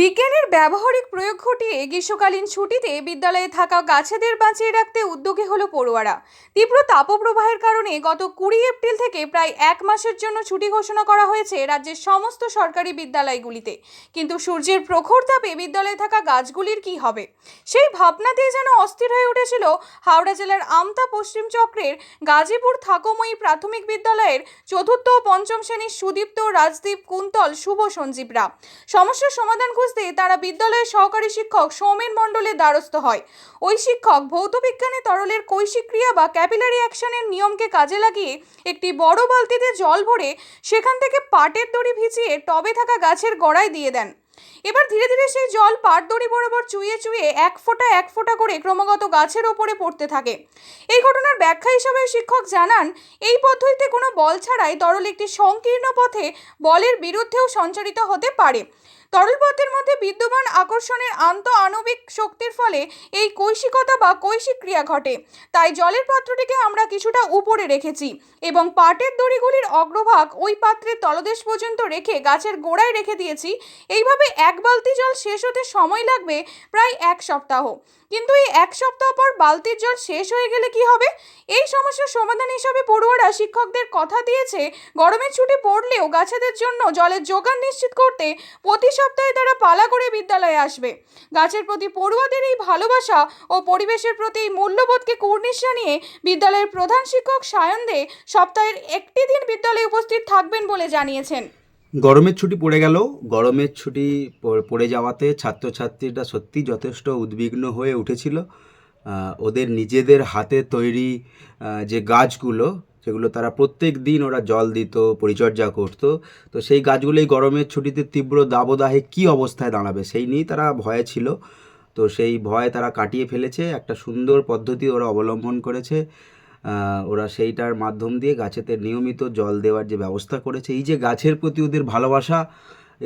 বিজ্ঞানের ব্যবহারিক প্রয়োগ ঘটিয়ে গ্রীষ্মকালীন ছুটিতে বিদ্যালয়ে থাকা গাছেদের বাঁচিয়ে রাখতে উদ্যোগী হলো পড়ুয়ারা। তীব্র তাপপ্রবাহের কারণে গত কুড়ি এপ্রিল থেকে প্রায় এক মাসের জন্য ছুটি ঘোষণা করা হয়েছে রাজ্যের সমস্ত সরকারি বিদ্যালয়গুলিতে। কিন্তু সূর্যের প্রখর তাপে বিদ্যালয়ে থাকা গাছগুলির কি হবে? সেই ভাবনাতেই যেন অস্থির হয়ে উঠেছিল হাওড়া জেলার আমতা পশ্চিম চক্রের গাজীপুর থাকময়ী প্রাথমিক বিদ্যালয়ের চতুর্থ ও পঞ্চম শ্রেণির সুদীপ্ত রাজদীপ কুন্তল শুভ সঞ্জীবরা। সমস্যার সমাধান খুঁজতে তারা বিদ্যালয়ের সহকারী শিক্ষক সৌমেন মণ্ডলের দ্বারস্থ হয়। ওই শিক্ষক ভৌত বিজ্ঞানে তরলের কৈশিক ক্রিয়া বা ক্যাপিলারি অ্যাকশনের নিয়মকে কাজে লাগিয়ে একটি বড় বালতিতে জল ভরে সেখান থেকে পাটের দড়ি ভিজিয়ে টবে থাকা গাছের গোড়ায় দিয়ে দেন। এবার ধীরে ধীরে সেই জল পাট দড়ি বরাবর চুইয়ে চুইয়ে এক ফোঁটা এক ফোঁটা করে ক্রমাগত গাছের ওপরে পড়তে থাকে। এই ঘটনার ব্যাখ্যা হিসাবে শিক্ষক জানান, এই পদ্ধতিতে কোনো বল ছাড়াই তরল একটি সংকীর্ণ পথে বলের বিরুদ্ধেও সঞ্চারিত হতে পারে। তরল পথের মধ্যে বিদ্যমান আকর্ষণের আন্ত আণবিক শক্তির ফলে এই কৈশিকতা বা কৈশিক ক্রিয়া ঘটে। তাই জলের পাত্রটিকে আমরা কিছুটা উপরে রেখেছি এবং পাটের দড়িগুলির অগ্রভাগ ওই পাত্রের তলদেশ পর্যন্ত রেখে গাছের গোড়ায় রেখে দিয়েছি। এইভাবে এক বালতি জল শেষ হতে সময় লাগবে প্রায় এক সপ্তাহ। কিন্তু এই এক সপ্তাহ পর বালতির জল শেষ হয়ে গেলে কি হবে? এই সমস্যার সমাধান হিসাবে পড়ুয়ারা শিক্ষকদের কথা দিয়েছে গরমের ছুটি পড়লেও গাছেদের জন্য জলের যোগান নিশ্চিত করতে প্রতি সপ্তাহে তারা পালা করে বিদ্যালয়ে আসবে। গাছের প্রতি পড়ুয়াদের এই ভালোবাসা ও পরিবেশের প্রতি এই মূল্যবোধকে কুর্নিশ জানিয়ে বিদ্যালয়ের প্রধান শিক্ষক সায়ন সপ্তাহের একটি দিন বিদ্যালয়ে উপস্থিত থাকবেন বলে জানিয়েছেন। গরমের ছুটি পড়ে গেল। গরমের ছুটি পড়ে যাওয়াতে ছাত্রছাত্রীরা সত্যি যথেষ্ট উদ্বিগ্ন হয়ে উঠেছিল। ওদের নিজেদের হাতে তৈরি যে গাছগুলো যেগুলো তারা প্রত্যেক দিন ওরা জল দিত, পরিচর্যা করতো। তো সেই গাছগুলো এই গরমের ছুটিতে তীব্র দাবদাহে কী অবস্থায় দাঁড়াবে সেই নিয়েই তারা ভয়ে ছিল। তো সেই ভয় তারা কাটিয়ে ফেলেছে। একটা সুন্দর পদ্ধতি ওরা অবলম্বন করেছে। ওরা সেইটার মাধ্যম দিয়ে গাছেতে নিয়মিত জল দেওয়ার যে ব্যবস্থা করেছে, এই যে গাছের প্রতি ওদের ভালোবাসা,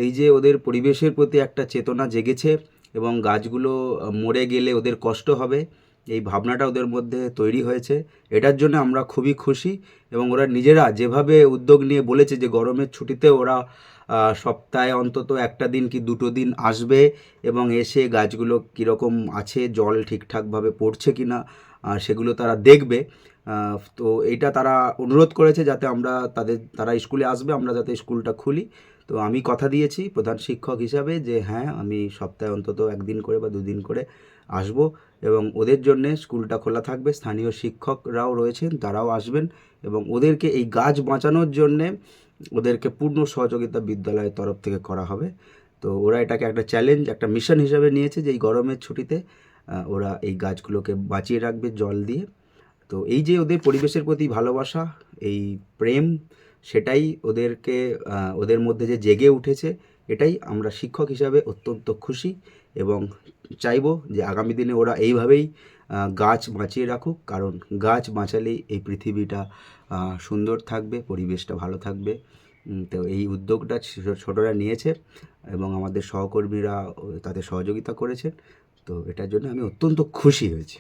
এই যে ওদের পরিবেশের প্রতি একটা চেতনা জেগেছে এবং গাছগুলো মরে গেলে ওদের কষ্ট হবে, এই ভাবনাটা ওদের মধ্যে তৈরি হয়েছে, এটার জন্য আমরা খুবই খুশি এবং ওরা নিজেরা যেভাবে উদ্যোগ নিয়ে বলেছে যে গরমের ছুটিতে ওরা সপ্তাহে অন্তত একটা দিন কি দুটো দিন আসবে এবং এসে গাছগুলো কীরকম আছে, জল ঠিকঠাকভাবে পড়ছে কি না সেগুলো তারা দেখবে। তো এইটা তারা অনুরোধ করেছে যাতে আমরা তাদের, তারা স্কুলে আসবে, আমরা যাতে স্কুলটা খুলি। তো আমি কথা দিয়েছি প্রধান শিক্ষক হিসাবে যে হ্যাঁ আমি সপ্তাহে অন্তত একদিন করে বা দুদিন করে আসব এবং ওদের জন্যে স্কুলটা খোলা থাকবে। স্থানীয় শিক্ষকরাও রয়েছেন, তারাও আসবেন এবং ওদেরকে এই গাছ বাঁচানোর জন্যে ওদেরকে পূর্ণ সহযোগিতা বিদ্যালয়ের তরফ থেকে করা হবে। তো ওরা এটাকে একটা চ্যালেঞ্জ একটা মিশন হিসাবে নিয়েছে যে, এই গরমের ছুটিতে ওরা এই গাছগুলোকে বাঁচিয়ে রাখবে জল দিয়ে। তো এই যে ওদের পরিবেশের প্রতি ভালোবাসা, এই প্রেম, সেটাই ওদেরকে ওদের মধ্যে যে জেগে উঠেছে, এটাই আমরা শিক্ষক হিসাবে অত্যন্ত খুশি এবং চাইব যে আগামী দিনে ওরা এইভাবেই গাছ বাঁচিয়ে রাখুক। কারণ গাছ বাঁচালেই এই পৃথিবীটা সুন্দর থাকবে, পরিবেশটা ভালো থাকবে। তো এই উদ্যোগটা ছোটরা নিয়েছে এবং আমাদের সহকর্মীরা তাদের সহযোগিতা করেছে তো এটার জন্য আমি অত্যন্ত খুশি হয়েছি।